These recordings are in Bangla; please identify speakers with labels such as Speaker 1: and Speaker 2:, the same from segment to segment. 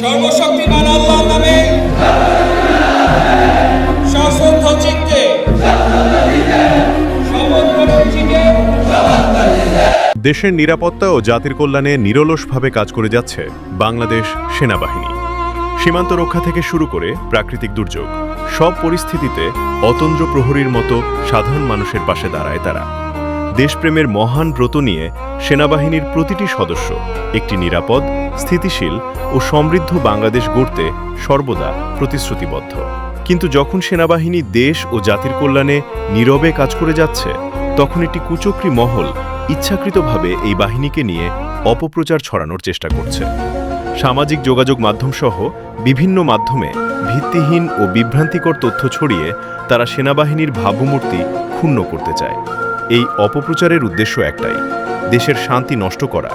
Speaker 1: সর্বশক্তিমান নামে। সশ্রদ্ধ চিত্তে
Speaker 2: দেশের নিরাপত্তা ও জাতির কল্যাণে নিরলসভাবে কাজ করে যাচ্ছে বাংলাদেশ সেনাবাহিনী। সীমান্ত রক্ষা থেকে শুরু করে প্রাকৃতিক দুর্যোগ, সব পরিস্থিতিতে অতন্দ্র প্রহরীর মতো সাধারণ মানুষের পাশে দাঁড়ায় তারা। দেশপ্রেমের মহান ব্রত নিয়ে সেনাবাহিনীর প্রতিটি সদস্য একটি নিরাপদ স্থিতিশীল ও সমৃদ্ধ বাংলাদেশ গড়তে সর্বদা প্রতিশ্রুতিবদ্ধ। কিন্তু যখন সেনাবাহিনী দেশ ও জাতির কল্যাণে নীরবে কাজ করে যাচ্ছে, তখন একটি কুচক্রী মহল ইচ্ছাকৃতভাবে এই বাহিনীকে নিয়ে অপপ্রচার ছড়ানোর চেষ্টা করছে। সামাজিক যোগাযোগ মাধ্যমসহ বিভিন্ন মাধ্যমে ভিত্তিহীন ও বিভ্রান্তিকর তথ্য ছড়িয়ে তারা সেনাবাহিনীর ভাবমূর্তি ক্ষুণ্ণ করতে চায়। এই অপপ্রচারের উদ্দেশ্য একটাই, দেশের শান্তি নষ্ট করা।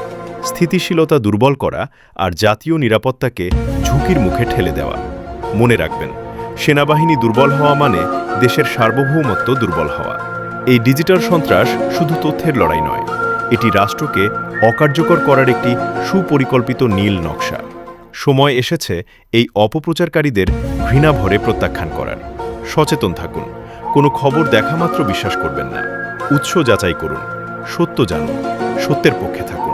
Speaker 2: স্থিতিশীলতা দুর্বল করা আর জাতীয় নিরাপত্তাকে ঝুঁকির মুখে ঠেলে দেওয়া। মনে রাখবেন, সেনাবাহিনী দুর্বল হওয়া মানে দেশের সার্বভৌমত্ব দুর্বল হওয়া। এই ডিজিটাল সন্ত্রাস শুধু তথ্যের লড়াই নয়, এটি রাষ্ট্রকে অকার্যকর করার একটি সুপরিকল্পিত নীল নকশা। সময় এসেছে এই অপপ্রচারকারীদের ঘৃণা ভরে প্রত্যাখ্যান করার। সচেতন থাকুন, কোনো খবর দেখা মাত্র বিশ্বাস করবেন না। উৎস যাচাই করুন, সত্য জানুন, সত্যের পক্ষে থাকুন।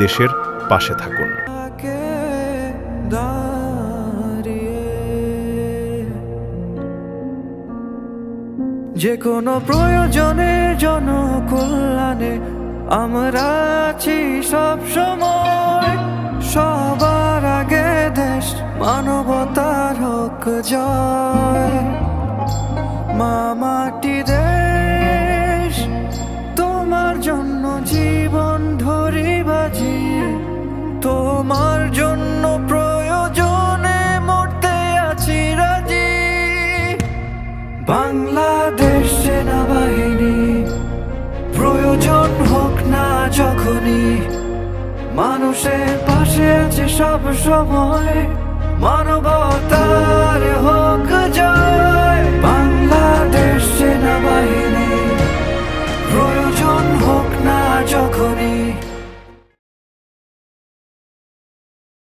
Speaker 2: দেশের পাশে থাকুন।
Speaker 3: থাকে যে কোনো প্রয়োজনে জনকল্যাণে আমরা আছি সব সময়। সবার আগে দেশ মানবতার হোক জয়। মামাটি দেশ যখনই মানুষের পাশে আছে সব সময় মানবতা।